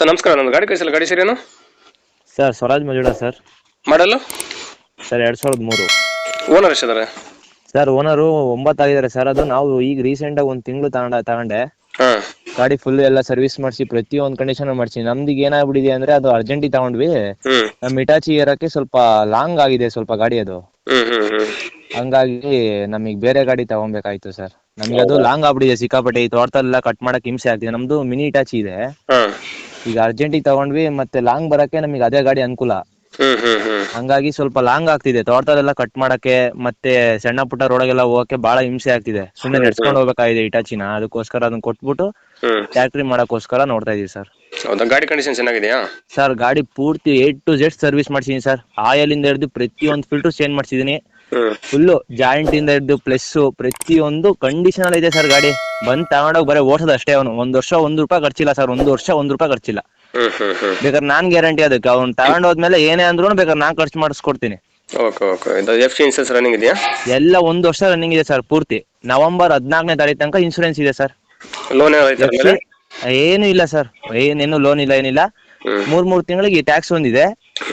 Sir ನಮಸ್ಕಾರ. ನಮ್ಮ ಗಾಡಿ ಕಳಿಸಲ್ಲ. ಗಾಡಿ ಸರಿಯೇನು ಸರ್ ಸ್ವರಾಜ್ ಮಜುಡ ಸರ್. ಮಾಡಲು ಸರ್ ಎರಡು ಸಾವಿರದ ಮೂರು. ಓನರ್ ಎಷ್ಟಿದ್ದಾರೆ? ಸರ್ ಓನರು ಒಂಬತ್ತಾಗಿದ್ದಾರೆ ಸರ್. ಅದು ನಾವು ಈಗ ರೀಸೆಂಟ್ ಆಗಿ ಒಂದು ತಿಂಗಳು ತಗೊಂಡ ತಗೊಂಡೆ. ಹಾಂ. ಗಾಡಿ ಫುಲ್ ಎಲ್ಲ ಸರ್ವಿಸ್ ಮಾಡಿಸಿ ಪ್ರತಿಯೊಂದು ಕಂಡೀಷನ್ ಮಾಡಿಸಿ. ನಮ್ದು ಈಗ ಏನಾಗ್ಬಿಟ್ಟಿದೆ ಅಂದ್ರೆ ಅದು ಅರ್ಜೆಂಟಿಗೆ ತಗೊಂಡ್ವಿ. ಹ್ಞೂ ನಮ್ಮ ಇಟಾಚಿ ಏರಕ್ಕೆ ಸ್ವಲ್ಪ ಲಾಂಗ್ ಆಗಿದೆ ಸ್ವಲ್ಪ ಗಾಡಿ ಅದು. ಹ್ಞೂ ಹ್ಞೂ ಹ್ಞೂ ಹಂಗಾಗಿ ನಮಗೆ ಬೇರೆ ಗಾಡಿ ತಗೊಬೇಕಾಯ್ತು ಸರ್. ನಮ್ಗೆ ಅದು ಲಾಂಗ್ ಆಗ್ಬಿಟ್ಟಿದೆ ಸಿಕ್ಕಾಪಟ್ಟೆ. ಈ ತೋಟದಲ್ಲೆಲ್ಲ ಕಟ್ ಮಾಡಕ್ ಹಿಂಸೆ ಆಗ್ತಿದೆ. ನಮ್ದು ಮಿನಿ ಇಟಾಚಿ ಇದೆ. ಹ್ಮ್ ಈಗ ಅರ್ಜೆಂಟಿಗೆ ತಗೊಂಡ್ವಿ ಮತ್ತೆ ಲಾಂಗ್ ಬರಕ್ಕೆ ನಮಗೆ ಅದೇ ಗಾಡಿ ಅನುಕೂಲ. ಹಂಗಾಗಿ ಸ್ವಲ್ಪ ಲಾಂಗ್ ಆಗ್ತಿದೆ. ತೋಟದಲ್ಲೆಲ್ಲ ಕಟ್ ಮಾಡಕ್ಕೆ ಮತ್ತೆ ಸಣ್ಣ ಪುಟ್ಟ ರೋಡಗೆಲ್ಲ ಹೋಗಕ್ಕೆ ಬಹಳ ಹಿಂಸೆ ಆಗ್ತಿದೆ. ಸುಮ್ಮನೆ ನಡ್ಸ್ಕೊಂಡು ಹೋಗ್ಬೇಕಾಗಿದೆ ಇಟಾಚಿನ. ಅದಕ್ಕೋಸ್ಕರ ಅದನ್ನ ಕೊಟ್ಬಿಟ್ಟು ಟ್ಯಾಕ್ಟ್ರಿ ಮಾಡಕ್ಕೋಸ್ಕರ ನೋಡ್ತಾ ಇದೀವಿ ಸರ್. ಹೌದಾ? ಗಾಡಿ ಕಂಡೀಷನ್ ಚೆನ್ನಾಗಿದೆಯಾ? ಸರ್ ಗಾಡಿ ಪೂರ್ತಿ ಏಟ್ ಟು ಜೆಡ್ ಸರ್ವಿಸ್ ಮಾಡ್ಸಿದೀನಿ ಸರ್. ಆಯಲ್ ಇಂದ ಹಿಡಿದು ಪ್ರತಿಯೊಂದು ಫಿಲ್ಟರ್ ಚೇಂಜ್ ಮಾಡ್ಸಿದೀನಿ. ಫುಲ್ಲು ಜಾಯಿಂಟ್ ಇಂದ ಇದ್ದು ಪ್ಲಸ್ ಪ್ರತಿಯೊಂದು ಕಂಡೀಷನ್ ಅಲ್ಲಿ ಇದೆ ಸರ್ ಗಾಡಿ. ಬಂದ್ ತಗೊಂಡೋಗಿ ಬರೀ ಓಡಿಸೋದು ಅಷ್ಟೇ ಅವನು. ಒಂದ್ ವರ್ಷ ಒಂದ್ ರೂಪಾಯಿ ಖರ್ಚಿಲ್ಲ ಸರ್ ಒಂದ್ ವರ್ಷ ಒಂದ್ ರೂಪಾಯಿ ಖರ್ಚಿಲ್ಲ. ಬೇಕಾದ್ರೆ ನಾನ್ ಗ್ಯಾರಂಟಿ ಅದಕ್ಕೆ. ಅವ್ನು ತಗೊಂಡೋದ್ಮೇಲೆ ಏನೇ ಅಂದ್ರೂ ಬೇಕಾದ್ರೆ ನಾನ್ ಖರ್ಚು ಮಾಡಿಸ್ಕೊಡ್ತೀನಿ. ಓಕೆ ಓಕೆ ಇದು ಎಫ್ ಸಿ ಇನ್ಸೂರೆನ್ಸ್ ರನ್ನಿಂಗ್ ಇದೆಯಾ? ಎಲ್ಲ ಒಂದು ವರ್ಷ ರನ್ನಿಂಗ್ ಇದೆ ಸರ್ ಪೂರ್ತಿ. ನವೆಂಬರ್ ಹದಿನಾಲ್ಕನೇ ತಾರೀಕು ತನಕ ಇನ್ಶೂರೆನ್ಸ್ ಇದೆ ಸರ್ ಲೋನ್ ಏನು ಇಲ್ಲ ಸರ್ ಏನೇನು ಲೋನ್ ಇಲ್ಲ ಏನಿಲ್ಲ. ಮೂರ್ ಮೂರ್ ತಿಂಗಳಿಗೆ ಟ್ಯಾಕ್ಸ್ ಒಂದಿದೆ.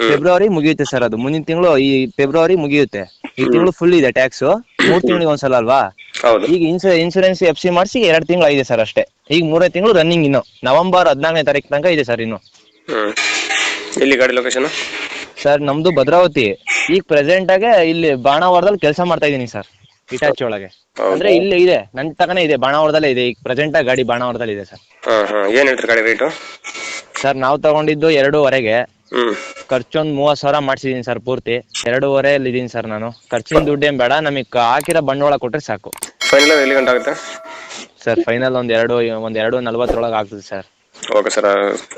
ಫೆಬ್ರವರಿ ಮುಗಿಯುತ್ತೆ ಸರ್ ಅದು. ಮುಂದಿನ ತಿಂಗಳು ಈ ಫೆಬ್ರವರಿ ಮುಗಿಯುತ್ತೆ. ಈ ತಿಂಗಳು ಫುಲ್ ಇದೆ ಟ್ಯಾಕ್ಸ್ ಮೂರ್ ತಿಂಗಳಿಗೆ ಒಂದ್ಸಲ ಅಲ್ವಾ? ಹೌದು. ಈಗ ಇನ್ಸು ಇನ್ಸೂರೆನ್ಸ್ ಎಫ್ ಸಿ ಮಾಡಿಸಿ ಎರಡ್ ತಿಂಗಳು ಇದೆ ಸರ್ ಅಷ್ಟೇ. ಈಗ ಮೂರೇ ತಿಂಗಳು ರನ್ನಿಂಗ್ ಇನ್ನು. ನವೆಂಬರ್ ಹದಿನಾಲ್ಕನೇ ತಾರೀಕು ತನಕ ಇದೆ ಸರ್ ಇನ್ನು. ಹ್ಞೂ ಎಲ್ಲಿ ಗಾಡಿ ಲೊಕೇಶನ್ ಸರ್ ನಮ್ದು ಭದ್ರಾವತಿ. ಈಗ ಪ್ರೆಸೆಂಟ್ ಆಗಿ ಇಲ್ಲಿ ಬಾಣಾವರದಲ್ಲಿ ಕೆಲಸ ಮಾಡ್ತಾ ಇದೀನಿ ಸರ್ ಇಟಾಚಿ ಒಳಗೆ. ಅಂದ್ರೆ ಇಲ್ಲಿ ಇದೆ. ನನ್ ತಕನೇ ಇದೆ. ಬಾಣಾವರದಲ್ಲೇ ಇದೆ. ಈಗ ಪ್ರೆಸೆಂಟ್ ಆಗಿ ಗಾಡಿ ಬಾಣಾವರದಲ್ಲಿ ಇದೆ ಸರ್ ಹಾಂ ಹಾಂ ಏನು ಹೇಳ್ತೀರಿ ಗಾಡಿ ರೇಟು ಸರ್ ನಾವು ತಗೊಂಡಿದ್ದು ಎರಡೂವರೆಗೆ. ಹ್ಮ್. ಖರ್ಚೊಂದು ಮೂವತ್ತು ಸಾವಿರ ಮಾಡ್ಸಿದೀನಿ ಸರ್ ಪೂರ್ತಿ. ಎರಡೂವರೆ ಅಲ್ಲಿ ಇದೀನಿ ಸರ್ ನಾನು. ಖರ್ಚಿನ ದುಡ್ಡೇನು ಬೇಡ ನಮಗೆ ಹಾಕಿರೋ ಬಂಡವಾಳ ಕೊಟ್ಟರೆ ಸಾಕು. ಫೈನಲ್ ಎಲ್ಲಿ ಗಂಟೆ ಆಗುತ್ತೆ? ಸರ್ ಫೈನಲ್ ಒಂದ್ ಎರಡು ಒಂದ್ ಎರಡು ನಲ್ವತ್ತರೊಳಗೆ ಆಗ್ತದೆ ಸರ್ ಓಕೆ ಸರ್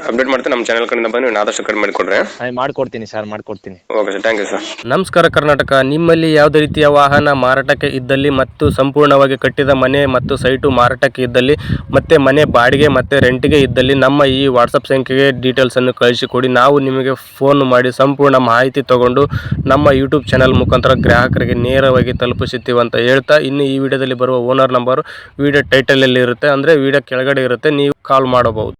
ಅಪ್ಡೇಟ್ ಮಾಡ್ತೀನಿ. ನಮ್ಮ ಚಾನಲ್ ಕಡೆಯಿಂದ ಬಂದು ನೀವು ಆದಷ್ಟು ಕಡಿಮೆ ಮಾಡಿಕೊಡ್ರಿ. ಮಾಡ್ಕೊಡ್ತೀನಿ ಸರ್ ಮಾಡ್ಕೊಡ್ತೀನಿ. Okay sir thank you sir. ನಮಸ್ಕಾರ ಕರ್ನಾಟಕ. ನಿಮ್ಮಲ್ಲಿ ಯಾವುದೇ ರೀತಿಯ ವಾಹನ ಮಾರಾಟಕ್ಕೆ ಇದ್ದಲ್ಲಿ ಮತ್ತು ಸಂಪೂರ್ಣವಾಗಿ ಕಟ್ಟಿದ ಮನೆ ಮತ್ತು ಸೈಟು ಮಾರಾಟಕ್ಕೆ ಇದ್ದಲ್ಲಿ ಮತ್ತೆ ಮನೆ ಬಾಡಿಗೆ ಮತ್ತು ರೆಂಟ್ಗೆ ಇದ್ದಲ್ಲಿ ನಮ್ಮ ಈ ವಾಟ್ಸಪ್ ಸಂಖ್ಯೆಗೆ ಡೀಟೇಲ್ಸನ್ನು ಕಳಿಸಿಕೊಡಿ. ನಾವು ನಿಮಗೆ ಫೋನ್ ಮಾಡಿ ಸಂಪೂರ್ಣ ಮಾಹಿತಿ ತಗೊಂಡು ನಮ್ಮ ಯೂಟ್ಯೂಬ್ ಚಾನಲ್ ಮುಖಾಂತರ ಗ್ರಾಹಕರಿಗೆ ನೇರವಾಗಿ ತಲುಪಿಸುತ್ತೀವಿ ಅಂತ ಹೇಳ್ತಾ ಇನ್ನು ಈ ವಿಡಿಯೋದಲ್ಲಿ ಬರುವ ಓನರ್ ನಂಬರು ವಿಡಿಯೋ ಟೈಟಲಲ್ಲಿ ಇರುತ್ತೆ. ಅಂದರೆ ವಿಡಿಯೋ ಕೆಳಗಡೆ ಇರುತ್ತೆ ನೀವು ಕಾಲ್ ಮಾಡಬಹುದು.